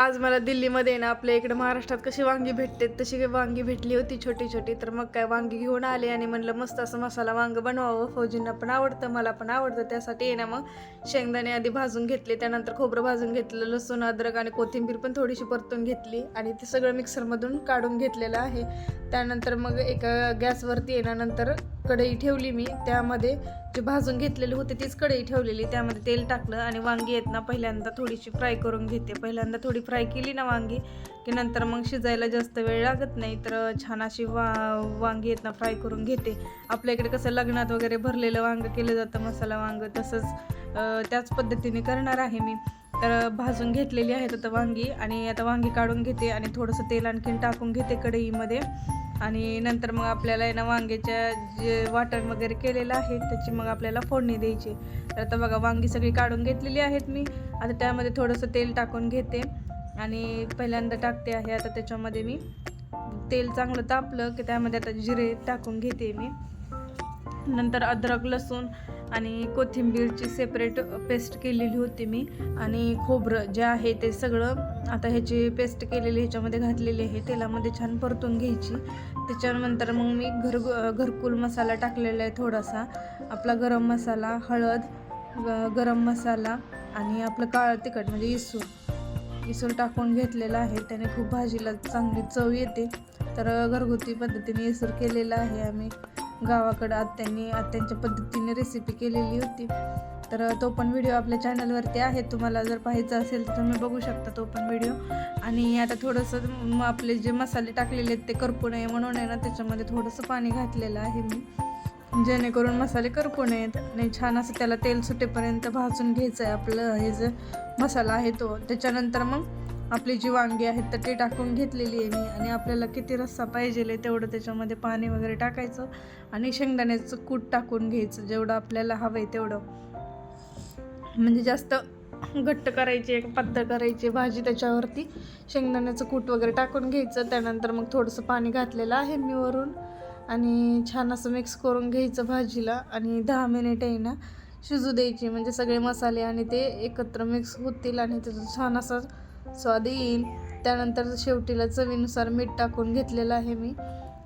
आज मला दिल्लीमध्ये ना आपल्या इकडे महाराष्ट्रात कशी वांगी भेटते तशी वांगी भेटली होती छोटी छोटी तर मग काय वांगी घेऊन आले आणि म्हणलं मस्त असं मसाला वांग बनवावं. फौजींना पण आवडतं मला पण आवडतं. त्यासाठी ना मग शेंगदाणे आधी भाजून घेतले त्यानंतर खोबरं भाजून घेतलं लसूण अद्रक आणि कोथिंबीर पण थोडीशी परतून घेतली आणि ते सगळं मिक्सरमधून काढून घेतलेलं आहे. त्यानंतर मग एका गॅसवरती येण्यानंतर कढई ठेवली मी त्यामध्ये जे भाजून घेतलेले होते तीच कढई ठेवलेली. त्यामध्ये तेल टाकलं आणि वांगी आहेत ना पहिल्यांदा थोडीशी फ्राय करून घेते. पहिल्यांदा थोडी फ्राय केली ना वांगी की नंतर मग शिजायला जास्त वेळ लागत नाही तर छान अशी वा वांगी आहेत ना फ्राय करून घेते. आपल्या इकडे कसं लग्नात वगैरे भरलेलं वांग केलं जातं मसाला वांग तसंच त्याच पद्धतीने करणार आहे मी. तर भाजून घेतलेली आहेत आता वांगी आणि आता वांगी काढून घेते आणि थोडंसं तेल आणखीन टाकून घेते कढईमध्ये. आणि नंतर मग आपल्याला आहे ना वांग्याच्या जे वाटण वगैरे केलेलं आहे त्याची मग आपल्याला फोडणी द्यायची. तर आता बघा वांगी सगळी काढून घेतलेली आहेत मी. आता त्यामध्ये थोडंसं तेल टाकून घेते. आणि पहिल्यांदा टाकते आहे आता त्याच्यामध्ये मी. तेल चांगलं तापलं की त्यामध्ये आता जिरे टाकून घेते मी. नंतर अद्रक लसूण आणि कोथिंबीरची सेपरेट पेस्ट केलेली होती मी. आणि खोबरं जे आहे ते सगळं आता ह्याची पेस्ट केलेली ह्याच्यामध्ये घातलेली आहे. तेलामध्ये छान परतून घ्यायची. त्याच्यानंतर मग मी घर घरकुल मसाला टाकलेला आहे थोडासा. आपला गरम मसाला हळद गरम मसाला आणि आपलं काळं तिखट म्हणजे इसूर इसूर टाकून घेतलेला आहे. त्याने खूप भाजीला चांगली चव येते. तर घरगुती पद्धतीने इसूर केलेला आहे आम्ही. गावाकडं आत्यांनी आत्यांच्या पद्धतीने रेसिपी केलेली होती. तर तो पण व्हिडिओ आपल्या चॅनलवरती आहे. तुम्हाला जर पाहायचा असेल तर तुम्ही बघू शकता तो पण व्हिडिओ आणि आता थोडंसं आपले जे मसाले टाकलेले आहेत ते करपू नये म्हणून आहे ना त्याच्यामध्ये थोडंसं पाणी घातलेलं आहे मी. जेणेकरून मसाले करपू नयेत आणि छान असं त्याला तेल सुटेपर्यंत भाजून घ्यायचं आहे आपलं हे जे मसाला आहे तो. त्याच्यानंतर मग आपली जी वांगी आहेत तर ते टाकून घेतलेली आहे मी. आणि आपल्याला किती रस्सा पाहिजे तेवढं त्याच्यामध्ये पाणी वगैरे टाकायचं आणि शेंगदाण्याचं कूट टाकून घ्यायचं जेवढं आपल्याला हवं आहे तेवढं. म्हणजे जास्त घट्ट करायची एक पातळ करायची भाजी त्याच्यावरती. शेंगदाण्याचं कूट वगैरे टाकून घ्यायचं त्यानंतर मग थोडंसं पाणी घातलेलं आहे मी वरून. आणि छान असं मिक्स करून घ्यायचं भाजीला आणि दहा मिनिट आहे ना शिजू द्यायची. म्हणजे सगळे मसाले आणि ते एकत्र मिक्स होतील आणि त्याचं छान असं स्वाद येईल. त्यानंतर शेवटीला चवीनुसार मीठ टाकून घेतलेलं आहे मी.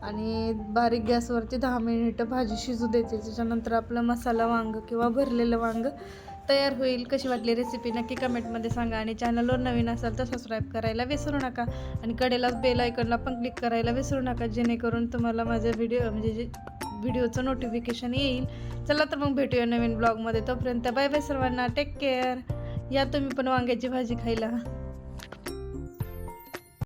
आणि बारीक गॅसवरती दहा मिनिटं भाजी शिजू द्यायची. त्याच्यानंतर आपलं मसाला वांग किंवा भरलेलं वांग तयार होईल. कशी वाटली रेसिपी नक्की कमेंटमध्ये सांगा. आणि चॅनलवर नवीन असाल तर सबस्क्राईब करायला विसरू नका. आणि कडेला बेल आयकॉनला पण क्लिक करायला विसरू नका. जेणेकरून तुम्हाला माझ्या व्हिडिओ म्हणजे जे व्हिडिओचं नोटिफिकेशन येईल. चला तर मग भेटूया नवीन ब्लॉगमध्ये तोपर्यंत बाय बाय सर्वांना. टेक केअर या तुम्ही पण वांग्याची भाजी खायला.